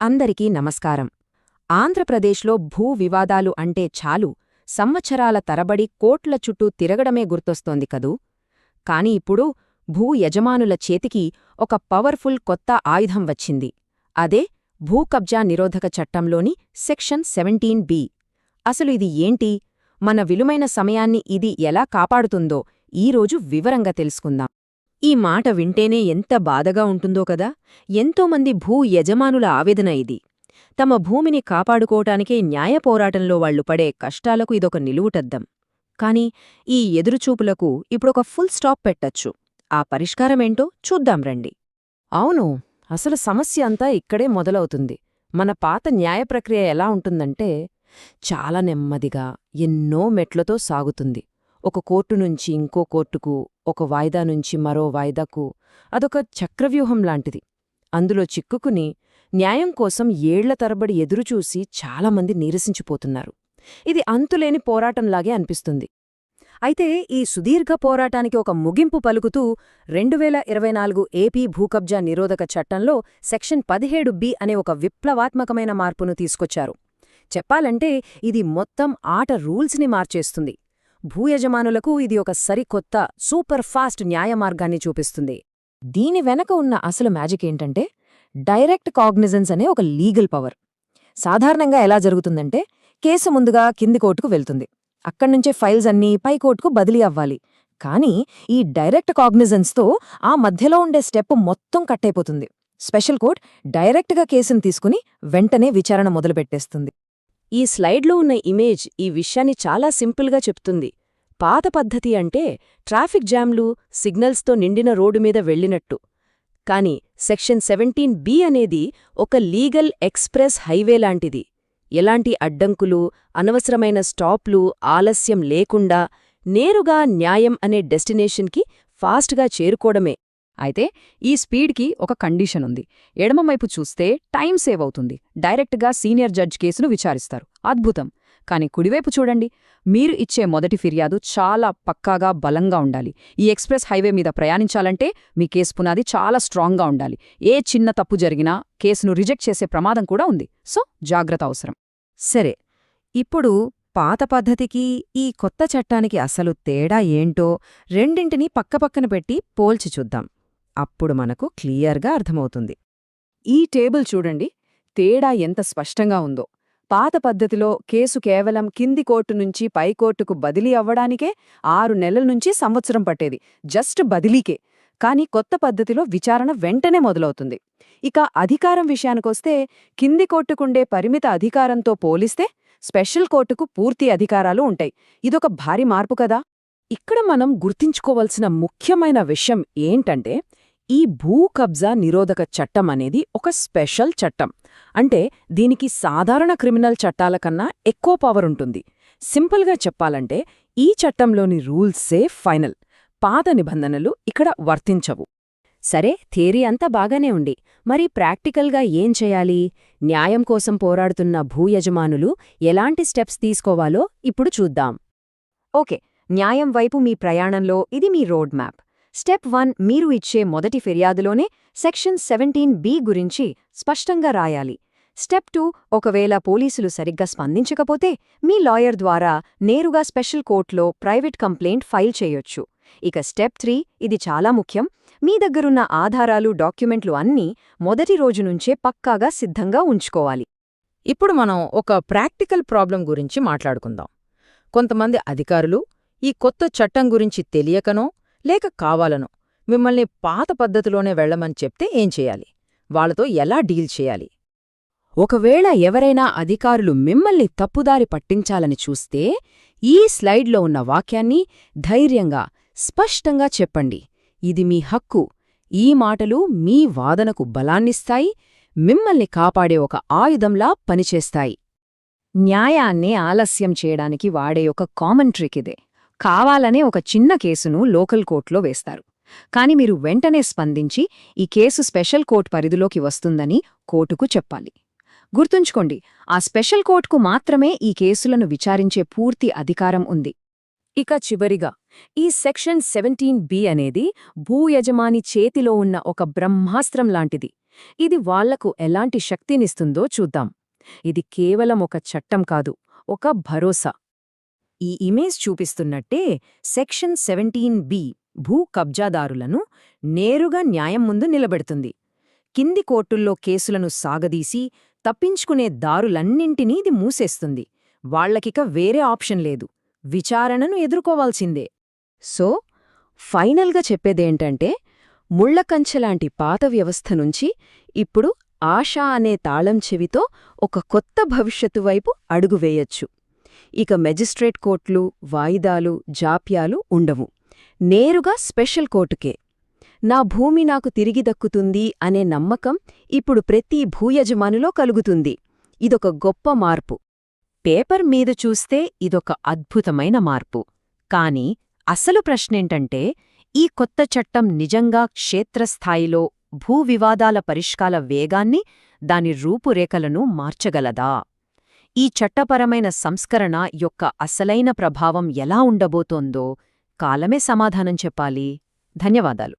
అందరికీ నమస్కారం. ఆంధ్రప్రదేశ్లో భూ వివాదాలు అంటే చాలు. సంవత్సరాల తరబడి కోట్ల చుట్టూ తిరగడమే గుర్తొస్తోంది కదూ? కాని ఇప్పుడు భూ యజమానుల చేతికి ఒక పవర్ఫుల్ కొత్త ఆయుధం వచ్చింది. అదే భూ కబ్జా నిరోధక చట్టంలోని సెక్షన్ సెవెంటీన్ బి. అసలు ఇది ఏంటి? మన విలుమైన సమయాన్ని ఇది ఎలా కాపాడుతుందో ఈరోజు వివరంగా తెలుసుకుందాం. ఈ మాట వింటేనే ఎంత బాధగా ఉంటుందో కదా! ఎంతోమంది భూ యజమానుల ఆవేదన ఇది. తమ భూమిని కాపాడుకోవటానికే న్యాయ పోరాటంలో వాళ్ళు పడే కష్టాలకు ఇదొక నిలువుటద్దం. కాని ఈ ఎదురుచూపులకు ఇప్పుడొక ఫుల్ స్టాప్ పెట్టచ్చు. ఆ పరిష్కారమేంటో చూద్దాం రండి. అవును అసలు సమస్య అంతా ఇక్కడే మొదలవుతుంది. మన పాత న్యాయ ప్రక్రియ ఎలా ఉంటుందంటే చాలా నెమ్మదిగా ఎన్నో మెట్లతో సాగుతుంది. ఒక కోర్టు నుంచి ఇంకో కోర్టుకు ఒక వాయిదా నుంచి మరో వాయిదాకు అదొక చక్రవ్యూహం లాంటిది. అందులో చిక్కుకుని న్యాయం కోసం ఏళ్ళ తరబడి ఎదురుచూసి చాలామంది నీరసించిపోతున్నారు. ఇది అంతులేని పోరాటంలాగే అనిపిస్తుంది. అయితే ఈ సుదీర్ఘ పోరాటానికి ఒక ముగింపు పలుకుతూ రెండువేల ఇరవై నాలుగు ఏపీ భూకబ్జా నిరోధక చట్టంలో సెక్షన్ పదిహేడు బి అనే ఒక విప్లవాత్మకమైన మార్పును తీసుకొచ్చారు. చెప్పాలంటే ఇది మొత్తం ఆట రూల్స్ని మార్చేస్తుంది. భూయజమానులకు ఇది ఒక సరికొత్త సూపర్ ఫాస్ట్ న్యాయమార్గాన్ని చూపిస్తుంది. దీని వెనక ఉన్న అసలు మ్యాజిక్ ఏంటంటే డైరెక్ట్ కాగ్నిజెన్స్ అనే ఒక లీగల్ పవర్. సాధారణంగా ఎలా జరుగుతుందంటే కేసు ముందుగా కింది కోర్టుకు వెళ్తుంది. అక్కడ్నుంచే ఫైల్స్ అన్నీ పై కోర్టుకు బదిలీ అవ్వాలి. కానీ ఈ డైరెక్ట్ కాగ్నిజెన్స్తో ఆ మధ్యలో ఉండే స్టెప్ మొత్తం కట్టయిపోతుంది. స్పెషల్ కోర్ట్ డైరెక్ట్గా కేసును తీసుకుని వెంటనే విచారణ మొదలుపెట్టేస్తుంది. ఈ స్లైడ్లో ఉన్న ఇమేజ్ ఈ విషయాన్ని చాలా సింపుల్గా చెప్తుంది. పాత పద్ధతి అంటే ట్రాఫిక్ జామ్లు సిగ్నల్స్తో నిండిన రోడ్డు మీద వెళ్ళినట్టు. కాని సెక్షన్ సెవెంటీన్ బి అనేది ఒక లీగల్ ఎక్స్ప్రెస్ హైవే లాంటిది. ఎలాంటి అడ్డంకులు అనవసరమైన స్టాప్లు ఆలస్యం లేకుండా నేరుగా న్యాయం అనే డెస్టినేషన్కి ఫాస్ట్గా చేరుకోవడమే. అయితే ఈ స్పీడ్కి ఒక కండిషన్ ఉంది. ఎడమవైపు చూస్తే టైం సేవ్ అవుతుంది. డైరెక్ట్గా సీనియర్ జడ్జ్ కేసును విచారిస్తారు. అద్భుతం! కాని కుడివైపు చూడండి. మీరు ఇచ్చే మొదటి ఫిర్యాదు చాలా పక్కాగా బలంగా ఉండాలి. ఈ ఎక్స్ప్రెస్ హైవే మీద ప్రయాణించాలంటే మీ కేసు పునాది చాలా స్ట్రాంగ్గా ఉండాలి. ఏ చిన్న తప్పు జరిగినా కేసును రిజెక్ట్ చేసే ప్రమాదం కూడా ఉంది. సో జాగ్రత్త అవసరం. సరే ఇప్పుడు పాత పద్ధతికి ఈ కొత్త చట్టానికి అసలు తేడా ఏంటో రెండింటినీ పక్కపక్కన పెట్టి పోల్చి చూద్దాం. అప్పుడు మనకు క్లియర్గా అర్థమవుతుంది. ఈ టేబుల్ చూడండి తేడా ఎంత స్పష్టంగా ఉందో. పాత పద్ధతిలో కేసు కేవలం కింది కోర్టు నుంచి పైకోర్టుకు బదిలీ అవ్వడానికే ఆరు నెలల నుంచి సంవత్సరం పట్టేది జస్ట్ బదిలీకే. కాని కొత్త పద్ధతిలో విచారణ వెంటనే మొదలవుతుంది. ఇక అధికారం విషయానికొస్తే కింది కోర్టుకుండే పరిమిత అధికారంతో పోలిస్తే స్పెషల్ కోర్టుకు పూర్తి అధికారాలు ఉంటాయి. ఇదొక భారీ మార్పు కదా! ఇక్కడ మనం గుర్తించుకోవలసిన ముఖ్యమైన విషయం ఏంటంటే ఈ భూ కబ్జా నిరోధక చట్టం అనేది ఒక స్పెషల్ చట్టం. అంటే దీనికి సాధారణ క్రిమినల్ చట్టాల కన్నా ఎక్కువ పవర్ ఉంటుంది. సింపుల్గా చెప్పాలంటే ఈ చట్టంలోని రూల్సే ఫైనల్. పాత నిబంధనలు ఇక్కడ వర్తించవు. సరే థియరీ అంతా బాగానే ఉండి మరి ప్రాక్టికల్గా ఏం చేయాలి? న్యాయం కోసం పోరాడుతున్న భూయజమానులు ఎలాంటి స్టెప్స్ తీసుకోవాలో ఇప్పుడు చూద్దాం. ఓకే న్యాయం వైపు మీ ప్రయాణంలో ఇది మీ రోడ్ మ్యాప్. స్టెప్ వన్ మీరు ఇచ్చే మొదటి ఫిర్యాదులోనే సెక్షన్ సెవెంటీన్ బి గురించి స్పష్టంగా రాయాలి. స్టెప్ టూ ఒకవేళ పోలీసులు సరిగ్గా స్పందించకపోతే మీ లాయర్ ద్వారా నేరుగా స్పెషల్ కోర్టులో ప్రైవేట్ కంప్లైంట్ ఫైల్ చేయొచ్చు. ఇక స్టెప్ త్రీ ఇది చాలా ముఖ్యం. మీ దగ్గరున్న ఆధారాలు డాక్యుమెంట్లు అన్నీ మొదటి రోజు నుంచే పక్కాగా సిద్ధంగా ఉంచుకోవాలి. ఇప్పుడు మనం ఒక ప్రాక్టికల్ ప్రాబ్లం గురించి మాట్లాడుకుందాం. కొంతమంది అధికారులు ఈ కొత్త చట్టం గురించి తెలియకనో లేక కావాలను. మిమ్మల్ని పాత పద్ధతిలోనే వెళ్ళమని చెప్తే ఏం చేయాలి? వాళ్ళతో ఎలా డీల్ చేయాలి? ఒకవేళ ఎవరైనా అధికారులు మిమ్మల్ని తప్పుదారి పట్టించాలని చూస్తే ఈ స్లైడ్లో ఉన్న వాక్యాన్ని ధైర్యంగా స్పష్టంగా చెప్పండి. ఇది మీ హక్కు. ఈ మాటలు మీ వాదనకు బలాన్నిస్తాయి మిమ్మల్ని కాపాడే ఒక ఆయుధంలా పనిచేస్తాయి. న్యాయాన్ని ఆలస్యం చేయడానికి వాడే ఒక కామెంట్రీకిదే. కావాలనే ఒక చిన్న కేసును లోకల్ కోర్టులో వేస్తారు. కాని మీరు వెంటనే స్పందించి ఈ కేసు స్పెషల్ కోర్టు పరిధిలోకి వస్తుందని కోర్టుకు చెప్పాలి. గుర్తుంచుకోండి ఆ స్పెషల్ కోర్టుకు మాత్రమే ఈ కేసులను విచారించే పూర్తి అధికారం ఉంది. ఇక చివరిగా ఈ సెక్షన్ సెవెంటీన్ బి అనేది భూయజమాని చేతిలో ఉన్న ఒక బ్రహ్మాస్త్రం లాంటిది. ఇది వాళ్ళకు ఎలాంటి శక్తినిస్తుందో చూద్దాం. ఇది కేవలం ఒక చట్టం కాదు ఒక భరోసా. ఈ ఇమేజ్ చూపిస్తున్నట్టే సెక్షన్ సెవెంటీన్ బి భూ కబ్జాదారులను నేరుగా న్యాయం ముందు నిలబెడుతుంది. కింది కోర్టుల్లో కేసులను సాగదీసి తప్పించుకునే దారులన్నింటినీ ఇది మూసేస్తుంది. వాళ్ళకిక వేరే ఆప్షన్ లేదు. విచారణను ఎదుర్కోవాల్సిందే. సో ఫైనల్గా చెప్పేదేంటంటే ముళ్ళకంచెలాంటి పాత వ్యవస్థ నుంచి ఇప్పుడు ఆశా అనే తాళం చెవితో ఒక కొత్త భవిష్యత్తు వైపు అడుగు వేయొచ్చు. ఇక మెజిస్ట్రేట్ కోర్టులు వాయిదాలు జాప్యాలు ఉండవు. నేరుగా స్పెషల్ కోర్టుకే. నా భూమి నాకు తిరిగి దక్కుతుంది అనే నమ్మకం ఇప్పుడు ప్రతి భూయజమానిలో కలుగుతుంది. ఇదొక గొప్ప మార్పు. పేపర్ మీద చూస్తే ఇదొక అద్భుతమైన మార్పు. కాని అసలు ప్రశ్నేంటంటే ఈ కొత్త చట్టం నిజంగా క్షేత్రస్థాయిలో భూ వివాదాల పరిష్కార వేగాన్ని దాని రూపురేఖలను మార్చగలదా? ఈ చట్టపరమైన సంస్కరణ యొక్క అసలైన ప్రభావం ఎలా ఉండబోతోందో కాలమే సమాధానం చెప్పాలి. ధన్యవాదాలు.